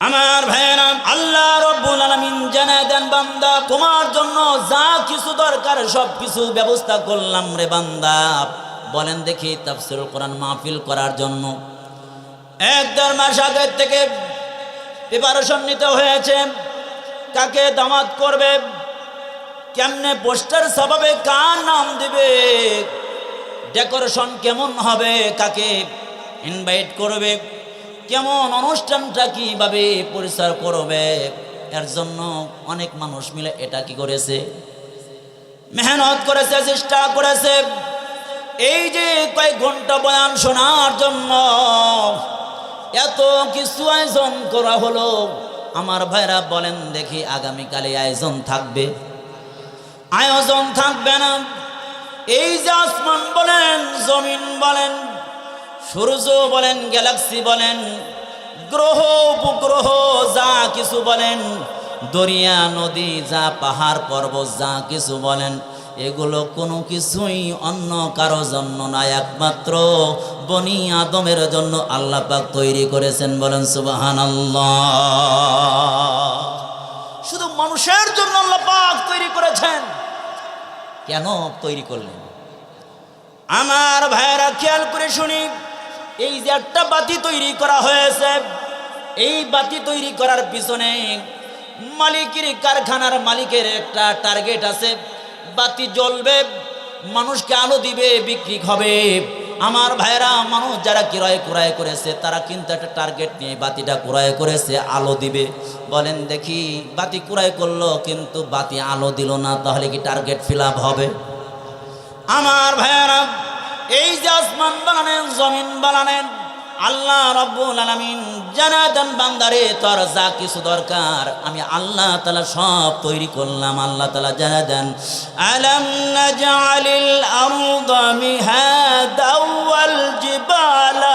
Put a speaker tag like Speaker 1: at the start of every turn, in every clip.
Speaker 1: আমার ভাইয়েরা, আল্লাহ রব্বুল আলামিন জানা দেন, বান্দা, তোমার জন্য যা কিছু দরকার সব কিছু ব্যবস্থা করলাম রে বান্দা। বলেন দেখি তাফসিরুল কোরআন মাহফিল করার জন্য। এক দেড় মাস আগের থেকে প্রিপারেশন নিতে হয়েছে। কাকে দামাত করবে? কেমনে পোস্টার সবাবে কার নাম দিবে? ডেকোরেশন কেমন হবে? কাকে ইনভাইট করবে? কেমন অনুষ্ঠানটা কীভাবে পরিচার করবে? এর জন্য অনেক মানুষ মিলে এটা কি করেছে? মেহনত করেছে, চেষ্টা করেছে। এই যে কয়েক ঘণ্টা বয়ান শোনার জন্য এত কিছু আয়োজন করা হলো। আমার ভাইরা বলেন, দেখি আগামীকালে আয়োজন থাকবে? আয়োজন থাকবে না। এই যে আসমান বলেন, জমিন বলেন সূর্য বলেন, গ্যালাক্সি বলেন, গ্রহ, উপগ্রহ, যা কিছু বলেন, দরিয়া, নদী, যা পাহাড়, পর্বত, যা কিছু বলেন, এগুলো কোনো কিছুই অন্য কারও জন্য না একমাত্র বনি আদমের জন্য আল্লাহ পাক তৈরি করেছেন, বলেন সুবাহান শুধু মানুষের জন্য আল্লাহ পাক তৈরি করেছেন। কেন তৈরি করলেন? আমার ভাইয়েরা খেয়াল করে শুনি এই যে একটা বাতি তৈরি করা হয়েছে, এই বাতি তৈরি করার পিছনে মালিকের কারখানার মালিকের একটা টার্গেট আছে। বাতি জ্বলবে, মানুষকে আলো দিবে, বিক্রি হবে। আমার ভাইরা, মানুষ যারা ক্রয় ক্রয় করেছে, তারা কিন্তু একটা টার্গেট নিয়ে বাতিটা ক্রয় করেছে, আলো দিবে। বলেন দেখি, বাতি ক্রয় করল, কিন্তু বাতি আলো দিল না, তাহলে কি টার্গেট ফিল হবে? আমার ভাইয়ারা এই যে আসমান বানানেন, জমিন বানানেন, আল্লাহ রব্বুল আলামিন জানাতেন বান্দারে, তোর যা কিছু দরকার আমি আল্লাহ তালা সব তৈরি করলাম, আল্লাহ তালা জানা দেন আলাম নাজআলিল আরদা মিহাদা ওয়াল জিবালা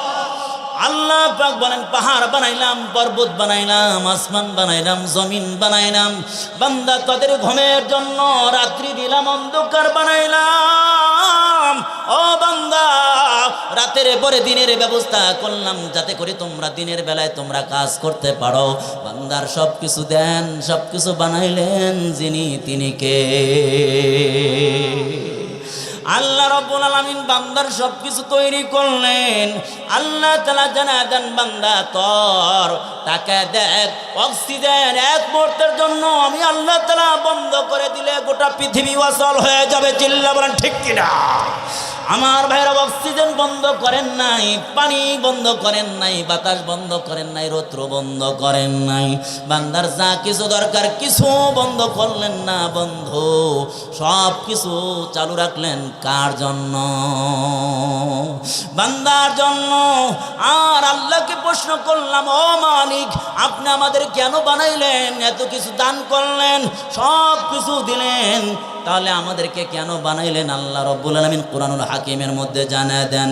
Speaker 1: আল্লাহ পাক বলেন, পাহাড় বানাইলাম, পর্বত বানাইলাম, আসমান বানাইলাম, জমিন বানাইলাম। বান্দা তাদের ঘুমের জন্য রাত্রি দিলাম, অন্ধকার বানাইলাম। ও বান্দা, রাতের পরে দিনের ব্যবস্থা করলাম, যাতে করে তোমরা দিনের বেলায় তোমরা কাজ করতে পারো। বান্দার সব কিছু দেন সব কিছু বানাইলেন যিনি, তিনি কে? আল্লাহ রব্বুল আলামিন বান্দার সব কিছু তৈরি করলেন। আল্লাহ তালা জানা দেন, বান্দা তর, তাকে দেখ, অক্সিজেন এক মুহূর্তের জন্য আমি আল্লাহ তালা বন্ধ করে দিলে গোটা পৃথিবী অচল হয়ে যাবে। চিল্লা বলেন, ঠিক কিনা? আমার ভাইরা অক্সিজেন বন্ধ করেন নাই, পানি বন্ধ করেন নাই, বাতাস বন্ধ করেন নাই, রৌদ্র বন্ধ করেন নাই। বান্দার যা কিছু দরকার কিছু বন্ধ করলেন না বন্ধ, সব কিছু চালু রাখলেন কার জন্য? বান্দার জন্য। আর আল্লাহকে প্রশ্ন করলাম, ও মালিক, আপনি আমাদের কেন বানাইলেন, এত কিছু দান করলেন, সব কিছু দিলেন। তাহলে আমাদেরকে কেন বানাইলেন? আল্লাহ রব্বুল আলমিন কোরআনুল হাকিমের মধ্যে জানা দেন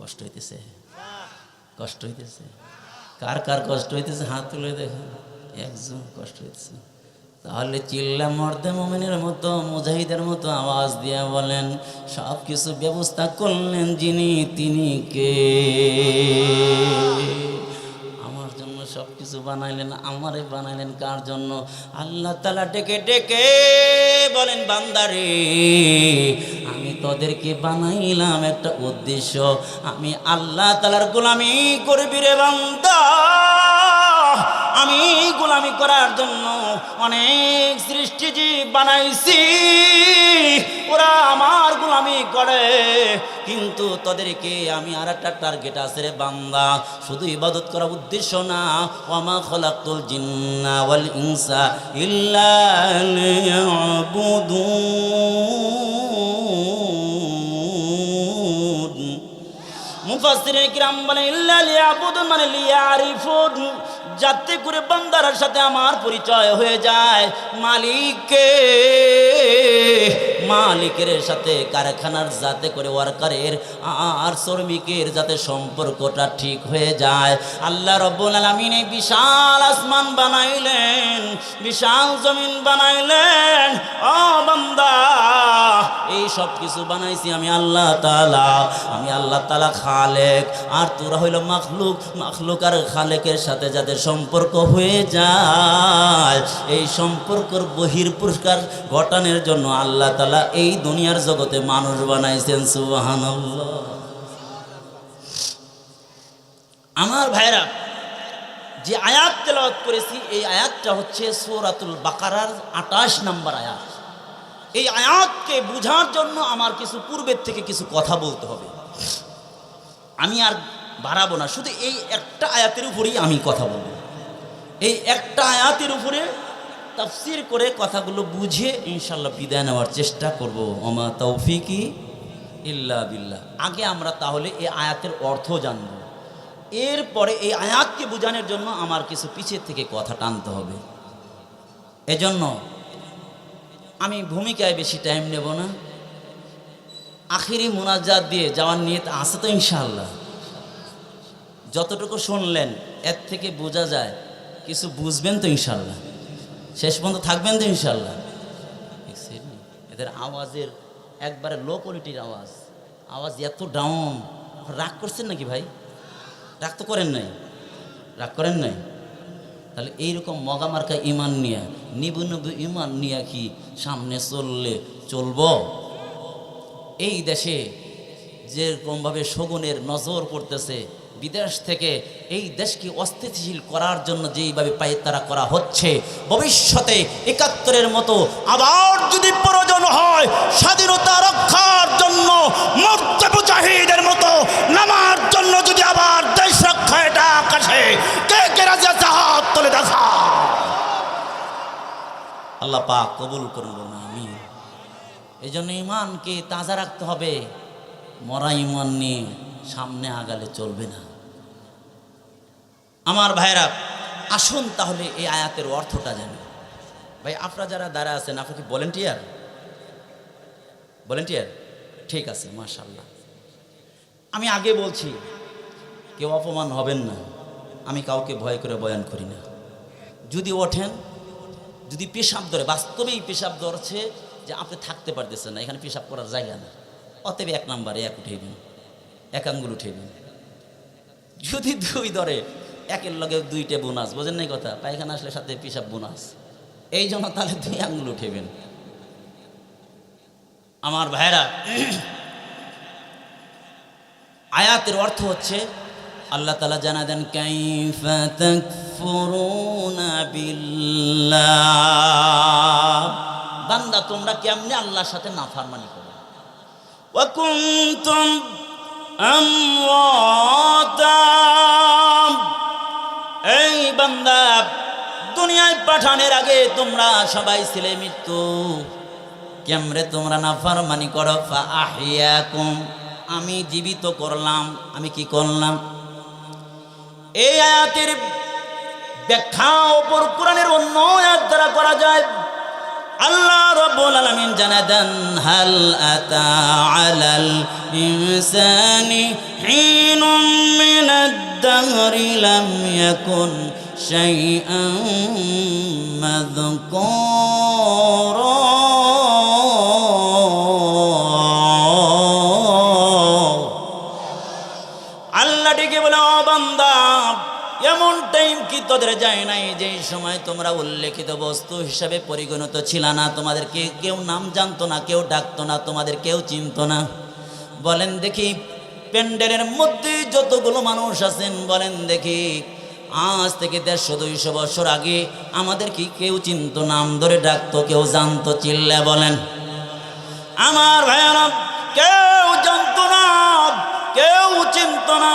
Speaker 1: কষ্ট হইতেছে কষ্ট হইতেছে। কার কার কষ্ট হইতেছে? হাত তুলে দেখেন একজন কষ্ট হইতেছে। তাহলে চিল্লা মর্দে মোমেনের মতো, মুজাহিদের মতো আওয়াজ দিয়ে বলেন সব কিছু ব্যবস্থা করলেন যিনি, তিনি কে? আমার জন্য সব কিছু বানাইলেন, আমারে বানাইলেন কার জন্য? আল্লাহ তালা ডেকে ডেকে বলেন, বান্দারে তোদেরকে বানাইলাম একটা উদ্দেশ্য। আমি আল্লাহ তালার গোলামি করবি রে বান্দা। আমি গোলামি করার জন্য অনেক সৃষ্টিজীব বানাইছি। ওরা আমার গোলামি করে, কিন্তু তাদেরকে আমি আর একটা টার্গেট আছে রে বান্দা। শুধু ইবাদত করার উদ্দেশ্য না ওমা খলাকুল জিন্না ওয়াল ইনসা ইল্লা লিয়াবুদুন। মুফাসসিরে কিরাম বলে, ইল্লা লিয়াবুদুন মানে লিয়ারিফুন। যাতে করে বান্দার সাথে আমার পরিচয় হয়ে যায়। মালিককে মালিকের সাথে কারখানার যাতে করে ওয়ার্কারের আর শ্রমিকের যাতে সম্পর্কটা ঠিক হয়ে যায়। আল্লাহ রব্বুল আলামিন এই বিশাল আসমান বানাইলেন, বিশাল জমিন বানাইলেন। ও বান্দা, এই সব কিছু বানাইছি আমি আল্লাহ তাআলা। আমি আল্লাহ তাআলা খালেক। আর তোরা হইল মাখলুক। মাখলুক আর খালেকের সাথে যাদের সম্পর্ক হয়ে যায়, এই সম্পর্কর বহির পুরস্কার ঘটানোর জন্য আল্লাহ তাআলা এই দুনিয়ার জগতে মানুষ বানাইছেন, সুবহানাল্লাহ। আমার ভাইরা যে আয়াত তেলাওয়াত করেছি, এই আয়াতটা হচ্ছে সূরাতুল বাকারার আটাশ নম্বর আয়াত। এই আয়াতকে বোঝার জন্য আমার কিছু পূর্বের থেকে কিছু কথা বলতে হবে। আমি আর বাড়াবো না, শুধু এই একটা আয়াতের উপরেই আমি কথা বলব। এই একটা আয়াতের উপরে তাফসির করে কথাগুলো বুঝে ইনশাল্লাহ বিদায় নেওয়ার চেষ্টা করব। ওমা তৌফিকি ইল্লা বিল্লাহ। আগে আমরা তাহলে এই আয়াতের অর্থ জানব। এরপরে এই আয়াতকে বোঝানোর জন্য আমার কিছু পিছের থেকে কথা টানতে হবে। এজন্য আমি ভূমিকায় বেশি টাইম নেব না। আখিরি মোনাজাত দিয়ে যাওয়ার নিয়ত আছে তো ইনশাল্লাহ যতটুকু শুনলেন, এর থেকে বোঝা যায়, কিছু বুঝবেন তো ইনশাল্লাহ শেষ পর্যন্ত থাকবেন তো ইনশাল্লাহ? এদের আওয়াজের একবারে লো কোয়ালিটির আওয়াজ। আওয়াজ এত ডাউন রাগ করছেন নাকি ভাই? রাগ তো করেন নাই। রাগ করেন নাই? তাহলে এইরকম মগামার্কা ইমান নিয়ে, নিবু নিবু ইমান নিয়ে কি সামনে চললে চলব? এই দেশে যেরকমভাবে শগুনের নজর পড়তেছে, বিদেশ থেকে এই দেশকে অস্থিতিশীল করার জন্য যেইভাবে পায়তারা করা হচ্ছে, ভবিষ্যতে একাত্তরের মতো আবার যদি প্রয়োজন হয়, স্বাধীনতা রক্ষার জন্য মর্তব জাহিদের মতো নামার জন্য যদি আবার দেশ রক্ষা এটা আকাশে, কে কে রাজি হাত দেখা। কবুল করুন আমি এই জন্য ইমানকে তাজা রাখতে হবে। মরা ইমান নিয়ে সামনে আগালে চলবে না। আমার ভাইরা আসুন তাহলে এই আয়াতের অর্থটা জানি। ভাই, আপনারা যারা দাঁড়া আছেন, আপনি কি ভলেন্টিয়ার ভলেন্টিয়ার ঠিক আছে মাশাল্লাহ আমি আগে বলছি, কেউ অপমান হবেন না। আমি কাউকে ভয় করে বয়ান করি না। যদি ওঠেন, যদি পেশাব ধরে, বাস্তবেই পেশাব ধরছে যে আপনি থাকতে পারতেছেন না, এখানে পেশাব করার জায়গা না অতএব এক নাম্বারে এক উঠেবেন এক আঙ্গুল উঠেবেন যদি দুই ধরে, একের লগে দুইটে বোনাস, বোঝেন নাই কথা? পায়খানা আসলে সাথে পেশাব বোনাস। এই জন্য তাহলে দুই আঙ্গুল উঠেবেন আমার ভাইরা আয়াতের অর্থ হচ্ছে, আল্লাহ তালা জানা দেন বান্দা তোমরা কেমনে আল্লাহর সাথে নাফরমানি করো? কুনতুম আমওয়াতা এই বান্দা, দুনিয়ায় পাঠানের আগে তোমরা সবাই ছিলে মৃত্যু। কেমরে তোমরা নাফরমানি করো? ফা আহিয়াকুম আমি জীবিত করলাম, আমি কি করলাম? এই আয়াতের ব্যাখ্যা ওপর কোরআনের অন্য আয়াত দ্বারা করা যায়, আল্লাহ রাব্বুল আলামিন জানাদেন হাল আতা আলাল ইনসানি হিনুম মিনাদ দাহরি লাম ইয়াকুন শাইআন মাযকুরা। আল্লাহ ডেকে বলে, "ও বান্দা এমন টাইম কি তোদের যায় নাই যে সময় তোমরা উল্লেখিত বস্তু হিসাবে পরিগণিত ছিল না, তোমাদেরকে কেউ নাম জানতো না, কেউ ডাকতো না, তোমাদের কেউ চিনত না। বলেন দেখি, প্যান্ডেলের মধ্যে যতগুলো মানুষ আছেন, বলেন দেখি, আজ থেকে দেড়শো, দুইশো বছর আগে আমাদের কি কেউ চিনত, নাম ধরে ডাকতো, কেউ জানতো, চিল্লে বলেন। আমার ভাইয়ারা, কেউ জানতো না, কেউ চিনত না।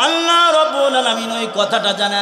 Speaker 1: আল্লাহ রব্বুল আলামিন ওই কথাটা জানা